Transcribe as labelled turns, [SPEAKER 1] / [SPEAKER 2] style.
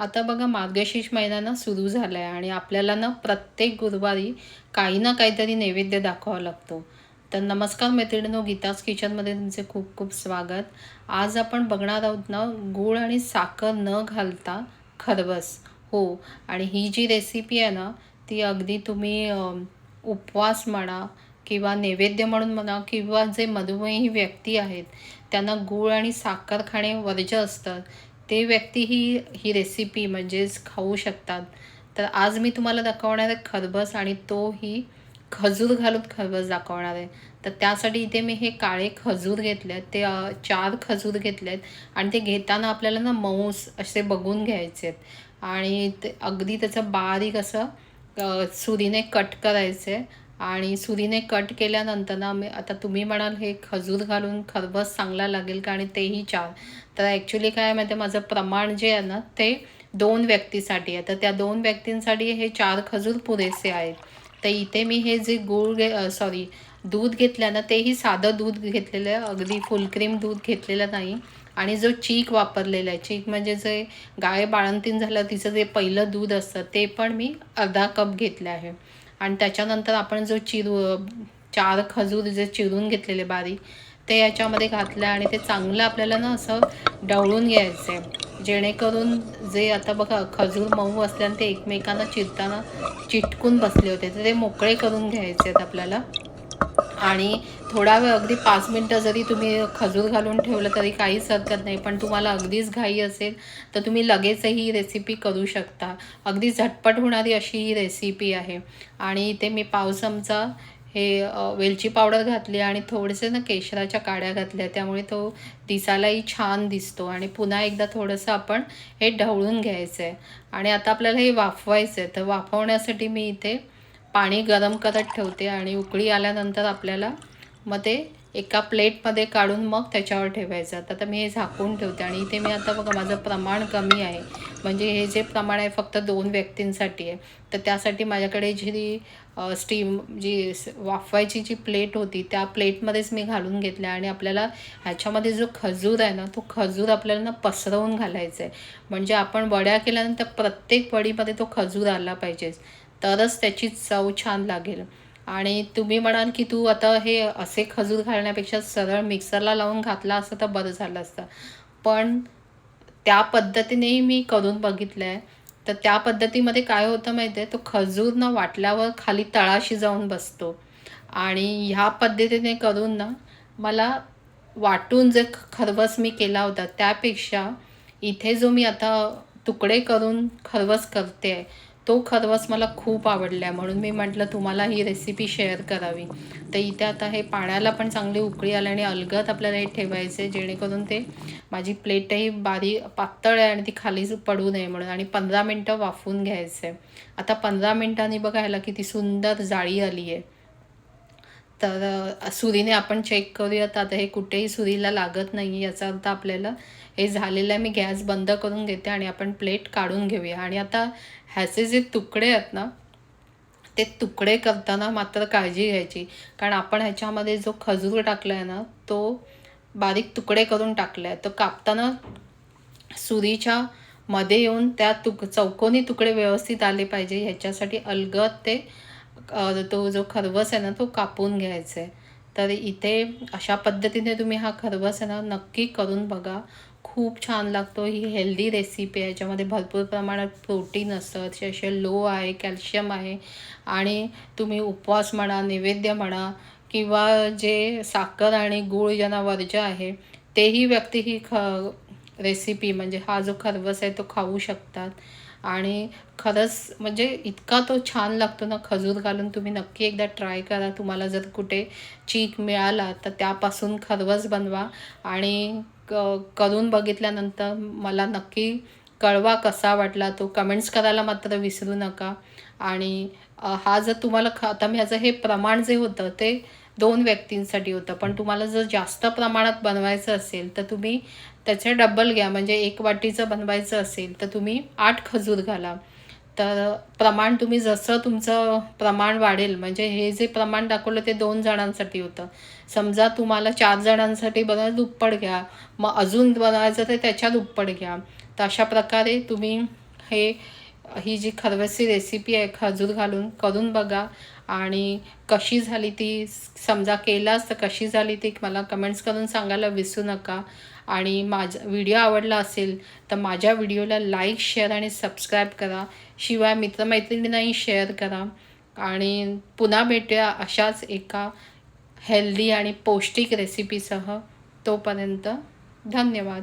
[SPEAKER 1] आता बघा मार्गशीर्ष महिना ना सुरू झाला आहे आणि आपल्याला ना प्रत्येक गुरुवारी काही ना काहीतरी नैवेद्य दाखवावा लागतो. तर नमस्कार मैत्रिणींनो गीताज किचनमध्ये तुमचे खूप खूप स्वागत. आज आपण बघणार आहोत ना गूळ आणि साखर न घालता खरबस. हो आणि ही जी रेसिपी आहे ना ती अगदी तुम्ही उपवास म्हणा किंवा नैवेद्य म्हणून म्हणा किंवा जे मधुमेही व्यक्ती आहेत त्यांना गूळ आणि साखर खाणे वर्ज्य असतं. ते व्यक्ती ही ही रेसिपी म्हणजेच खाऊ शकतात. तर आज मी तुम्हाला दाखवणार आहे खरबस आणि तो ही खजूर घालून खरबस दाखवणार आहे. तर त्यासाठी इथे मी हे काळे खजूर घेतले आहेत ते चार खजूर घेतले आहेत आणि ते घेताना आपल्याला ना मऊस असे बघून घ्यायचे आहेत. आणि ते अगदी त्याचं बारीक असं सुरीने कट करायचे आणि सुरीने कट केल्यानंतर ना मी आता तुम्ही म्हणाल हे खजूर घालून खरबस चांगला लागेल का आणि तेही चार तर ॲक्च्युली काय माहिती आहे, माझं प्रमाण जे आहे ना ते दोन व्यक्तीसाठी आहे. तर त्या दोन व्यक्तींसाठी हे चार खजूर पुरेसे आहेत. तर इथे मी हे जे गूळ घे सॉरी दूध घेतलं ना तेही साधं दूध घेतलेलं आहे. अगदी फुलक्रीम दूध घेतलेलं नाही. आणि जो चीक वापरलेला आहे चीक म्हणजे जे गाय बाळंतीण झालं तिचं जे पहिलं दूध असतं ते पण मी अर्धा कप घेतलं आहे. आणि त्याच्यानंतर आपण जो चिरू चार खजूर जे चिरून घेतलेले बारीक ते याच्यामध्ये घातलं आणि ते चांगलं आपल्याला ना असं डवळून घ्यायचं आहे जेणेकरून जे आता बघा खजूर मऊ असल्याने ते एकमेकांना चिरताना चिटकून बसले होते. तर ते मोकळे करून घ्यायचे आहेत आपल्याला. आणि थोडा वेळ अगदी पाच मिनटं जरी तुम्ही खजूर घालून ठेवलं तरी काहीच हरकत नाही पण तुम्हाला अगदीच घाई असेल तर तुम्ही लगेचही ही रेसिपी करू शकता. अगदी झटपट होणारी अशी ही रेसिपी आहे. आणि इथे मी पाव चमचा हे वेलची पावडर घातली आणि थोडेसे ना केशराच्या काड्या घातल्या त्यामुळे तो दिसायलाही छान दिसतो. आणि पुन्हा एकदा थोडंसं आपण हे ढवळून घ्यायचं आहे आणि आता आपल्याला हे वाफवायचं आहे तर वाफवण्यासाठी मी इथे पाणी गरम करत ठेवते आणि उकळी आल्यानंतर आपल्याला मग ते एका प्लेटमध्ये काढून मग त्याच्यावर ठेवायचं. आता तर मी हे झाकून ठेवते आणि इथे मी आता बघा माझं प्रमाण कमी आहे. म्हणजे हे जे प्रमाण आहे फक्त दोन व्यक्तींसाठी आहे. तर त्यासाठी माझ्याकडे जी स्टीम जी वाफवायची जी प्लेट होती त्या प्लेटमध्येच मी घालून घेतलं आणि आपल्याला ह्याच्यामध्ये जो खजूर आहे ना तो खजूर आपल्याला ना पसरवून घालायचा आहे म्हणजे आपण वड्या केल्यानंतर प्रत्येक वडीमध्ये तो खजूर आला पाहिजे. तरच त्याची चव छान लागेल. आणि तुम्ही म्हणाल की तू आता हे असे खजूर घालण्यापेक्षा सरळ मिक्सरला लावून घातला असं तर बरं झालं असतं. पण त्या पद्धतीनेही मी करून बघितलं आहे तर त्या पद्धतीमध्ये काय होतं माहिती आहे तो खजूर ना वाटल्यावर खाली तळाशी जाऊन बसतो. आणि ह्या पद्धतीने करून ना मला वाटून जे ख- खरवस मी केला होता त्यापेक्षा इथे जो मी आता तुकडे करून खरवस करते आहे तो खरवस मला खूप आवडला आहे. म्हणून मी म्हटलं तुम्हाला ही रेसिपी शेअर करावी. तर इथे आता हे पाण्याला पण चांगली उकळी आली आणि अलगत आपल्याला हे ठेवायचे जेणेकरून ते माझी प्लेटही बारी पातळ आहे आणि ती खाली पडू नये म्हणून. आणि पंधरा मिनटं वाफवून घ्यायचं आहे आता पंधरा मिनटांनी बघायला की किती सुंदर जाळी आली आहे तर सुरीने आपण चेक करूयात आता हे कुठेही सुरीला लागत नाही याचा अर्थ आपल्याला हे झालेलं आहे. मी गॅस बंद करून घेते आणि आपण प्लेट काढून घेऊया. आणि आता ह्याचे जे तुकडे आहेत ना ते तुकडे करताना मात्र काळजी घ्यायची. कारण आपण ह्याच्यामध्ये जो खजूर टाकला आहे ना तो बारीक तुकडे करून टाकला आहे तो कापताना सुरीच्या मध्ये येऊन त्या तुक चौकोनी तुकडे व्यवस्थित आले पाहिजे. ह्याच्यासाठी अलगद ते तो जो खरवस आहे ना तो कापून घ्यायचा आहे तर इथे अशा पद्धतीने तुम्ही हा खरवस आहे ना नक्की करून बघा. खूप छान लागतो. ही हेल्दी रेसिपी आहे. याच्यामध्ये भरपूर प्रमाणात प्रोटीन असतं. असे लो आहे कॅल्शियम आहे. आणि तुम्ही उपवास म्हणा नैवेद्य म्हणा किंवा जे साखर आणि गूळ ज्यांना वर्ज आहे तेही व्यक्ती ही ख रेसिपी म्हणजे हा जो खरवस आहे तो खाऊ शकतात. आणि खरंच म्हणजे इतका तो छान लागतो ना खजूर घालून तुम्ही नक्की एकदा ट्राय करा. तुम्हाला जर कुठे चीक मिळाला तर त्यापासून खरवस बनवा. आणि क करून बघितल्यानंतर मला नक्की कळवा कसा वाटला तो. कमेंट्स करायला मात्र विसरू नका. आणि हा जर तुम्हाला ख आता मी ह्याचं हे प्रमाण जे होतं ते दोन व्यक्तींसाठी होतं. पण तुम्हाला जर जास्त प्रमाणात बनवायचं असेल तर तुम्ही त्याचे डबल घ्या. म्हणजे एक वाटीचं बनवायचं असेल तर तुम्ही आठ खजूर घाला. तर प्रमाण तुम्ही जसं तुमचं प्रमाण वाढेल म्हणजे हे जे प्रमाण दाखवलं ते दोन जणांसाठी होतं. समजा तुम्हाला चार जणांसाठी बनवायचं दुप्पट घ्या. मग अजून बनवायचं तर त्याच्या दुप्पट घ्या. तर अशा प्रकारे तुम्ही हे ही जी खरवसी रेसिपी आहे खजूर घालून करून बघा. आणि कशी झाली ती समजा केलास तर कशी झाली ती मला कमेंट्स करून सांगायला विसरू नका. आणि माझा व्हिडिओ आवडला असेल तर माझ्या व्हिडिओला लाईक शेअर आणि सबस्क्राईब करा. शिवाय मित्रमैत्रिणींनाही शेअर करा. आणि पुन्हा भेटूया अशाच एका हेल्दी आणि पौष्टिक रेसिपीसह तोपर्यंत धन्यवाद.